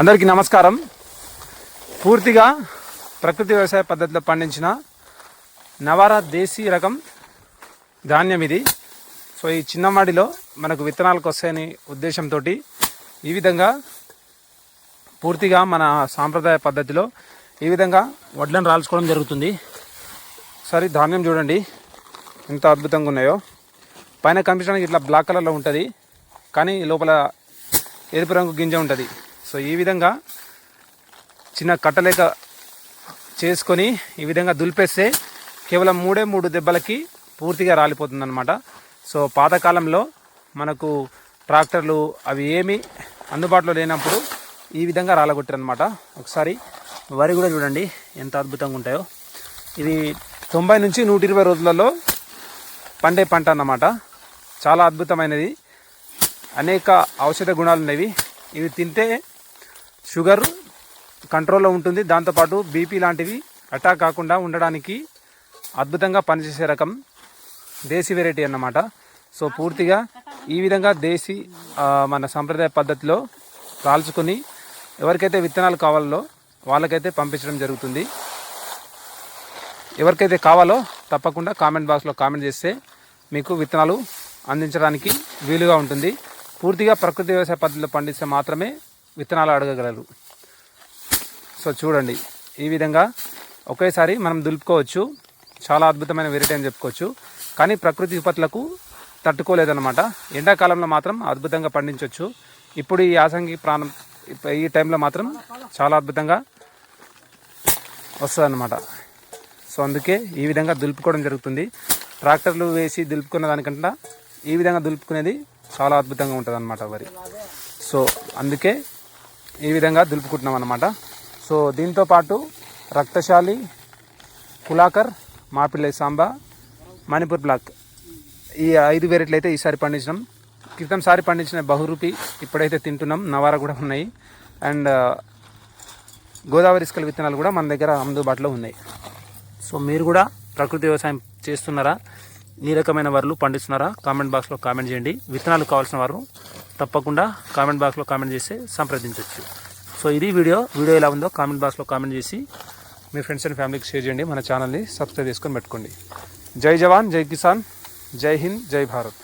అందరికీ నమస్కారం. పూర్తిగా ప్రకృతి వ్యవసాయ పద్ధతిలో పండించిన నవారా దేశీ రకం ధాన్యం ఇది. సో ఈ చిన్నమాడిలో మనకు విత్తనాలకు వస్తాయని ఉద్దేశంతో ఈ విధంగా పూర్తిగా మన సాంప్రదాయ పద్ధతిలో ఈ విధంగా వడ్లను రాల్చుకోవడం జరుగుతుంది. సరే ధాన్యం చూడండి. ఎంత అద్భుతంగా ఉన్నాయో. పైన కనిపించడానికి ఇట్లా బ్లాక్ కలర్లో ఉంటుంది. కానీ లోపల ఎరుపు రంగు గింజ ఉంటుంది. సో ఈ విధంగా చిన్న కట్టలేక చేసుకొని ఈ విధంగా దులిపేస్తే కేవలం మూడే మూడు దెబ్బలకి పూర్తిగా రాలిపోతుందన్నమాట. సో పాతకాలంలో మనకు ట్రాక్టర్లు అవి ఏమి అందుబాటులో లేనప్పుడు ఈ విధంగా రాలగొట్టారు అనమాట ఒకసారి వరి కూడా చూడండి ఎంత అద్భుతంగా ఉంటాయో. ఇది తొంభై నుంచి నూట ఇరవై రోజులలో పండే పంట అన్నమాట. చాలా అద్భుతమైనది. అనేక ఔషధ గుణాలు ఉన్నవి ఇవి తింటే షుగర్ కంట్రోల్లో ఉంటుంది. దాంతోపాటు బీపీ లాంటివి అటాక్ కాకుండా ఉండడానికి అద్భుతంగా పనిచేసే రకం దేశీ వెరైటీ అన్నమాట. సో పూర్తిగా ఈ విధంగా దేశీ మన సంప్రదాయ పద్ధతిలో కాల్చుకొని ఎవరికైతే విత్తనాలు కావాలో వాళ్ళకైతే పంపించడం జరుగుతుంది. ఎవరికైతే కావాలో తప్పకుండా కామెంట్ బాక్స్లో కామెంట్ చేస్తే మీకు విత్తనాలు అందించడానికి వీలుగా ఉంటుంది. పూర్తిగా ప్రకృతి వ్యవసాయ పద్ధతిలో పండిస్తే మాత్రమే విత్తనాలు అడగగలరు. సో చూడండి ఈ విధంగా ఒకేసారి మనం దులుపుకోవచ్చు. చాలా అద్భుతమైన వెరైటీ అని చెప్పుకోవచ్చు. కానీ ప్రకృతి విపత్తులకు తట్టుకోలేదన్నమాట. ఎండాకాలంలో మాత్రం అద్భుతంగా పండించవచ్చు ఇప్పుడు ఈ యాసంగి ప్రాణం ఈ టైంలో మాత్రం చాలా అద్భుతంగా వస్తుందన్నమాట. సో అందుకే ఈ విధంగా దులుపుకోవడం జరుగుతుంది. ట్రాక్టర్లు వేసి దులుపుకున్న దానికంటే ఈ విధంగా దులుపుకునేది చాలా అద్భుతంగా ఉంటుంది అనమాట వరి. సో అందుకే ఈ విధంగా దులుపుకుంటున్నాం అనమాట సో దీంతో పాటు రక్తశాలి కులాకర్ మాపిల్లై సాంబా మణిపూర్ బ్లాక్. ఈ ఐదు వెరైటీలు అయితే ఈసారి పండించినాం క్రితం సారి పండించిన బహురూపి ఇప్పుడైతే తింటున్నాం. నవార కూడా ఉన్నాయి. అండ్ గోదావరి ఇసుకల విత్తనాలు కూడా మన దగ్గర అందుబాటులో ఉన్నాయి. సో మీరు కూడా ప్రకృతి వ్యవసాయం చేస్తున్నారా? ఈ రకమైన వరలు పండిస్తున్నారా? కామెంట్ బాక్స్లో కామెంట్ చేయండి. విత్తనాలు కావాల్సిన వారు తప్పకుండా కామెంట్ బాక్స్లో కామెంట్ చేసి సంప్రదించవచ్చు సో ఇది వీడియో. వీడియో ఎలా ఉందో కామెంట్ బాక్స్లో కామెంట్ చేసి మీ ఫ్రెండ్స్ అండ్ ఫ్యామిలీకి షేర్ చేయండి. మన ఛానల్ని సబ్స్క్రైబ్ చేసుకొని పెట్టుకోండి. జై జవాన్ జై కిసాన్ జై హింద్ జై భారత్.